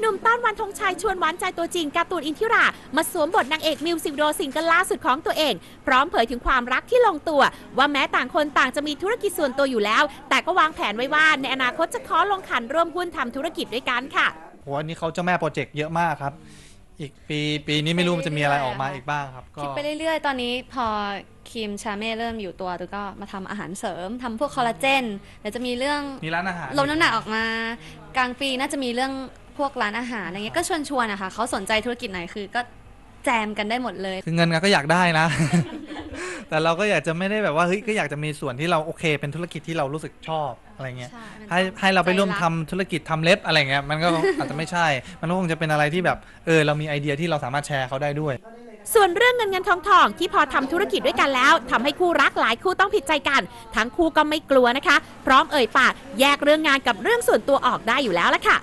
หนุ่มต้านวันธงชัยชวนหวานใจตัวจริงการ์ตูนอินทิรา มาสวมบทนางเอกมิวสิกวิดีโอซิงเกิลล่าสุดของตัวเอง พร้อมเผยถึงความรักที่ลงตัว ว่าแม้ต่างคนต่างจะมีธุรกิจส่วนตัวอยู่แล้ว แต่ก็วางแผนไว้ว่าในอนาคตจะขอลงขันร่วมหุ้นทำธุรกิจด้วยกันค่ะโหอันนี้เขาเจ้าแม่โปรเจกต์เยอะมากครับ อีกปีปีนี้ไม่รู้มันจะมีอะไรออกมาอีกบ้างครับ ก็คิดไปเรื่อยๆ ตอนนี้พอครีมชาเม่เริ่มอยู่ตัวตัวก็มาทำอาหารเสริมทำพวกคอลลาเจนเดี๋ยวจะมีเรื่องมีร้านอาหารลดน้ำหนักออกมา กลางปีน่าจะมีเรื่อง พวกร้านอาหารอะไรเงี้ยก็ชวนชวนๆนะคะเขาสนใจธุรกิจไหนคือก็แจมกันได้หมดเลย คือเงินก็อยากได้นะ แต่เราก็อยากจะไม่ได้แบบว่าเฮ้ยก็อยากจะมีส่วนที่เราโอเค เป็นธุรกิจที่เรารู้สึกชอบอะไรเงี้ย ใช่มันให้ต้องให้เราไปร่วมใจรัทำกธุรกิจทำเล็บอะไรเงี้ยมันก็ อาจจะไม่ใช่ มันก็คงจะเป็นอะไรที่แบบเออเรามีไอเดียที่เราสามารถแชร์เขาได้ด้วย ส่วนเรื่องเงินเงินทองทองที่พอทำธุรกิจด้วยกันแล้วทำให้คู่รักหลายคู่ต้องผิดใจกัน ทั้งคู่ก็ไม่กลัวนะคะ พร้อมเอ่ยปากแยกเรื่องงานกับเรื่องส่วนตัวออกได้อยู่แล้วละค่ะ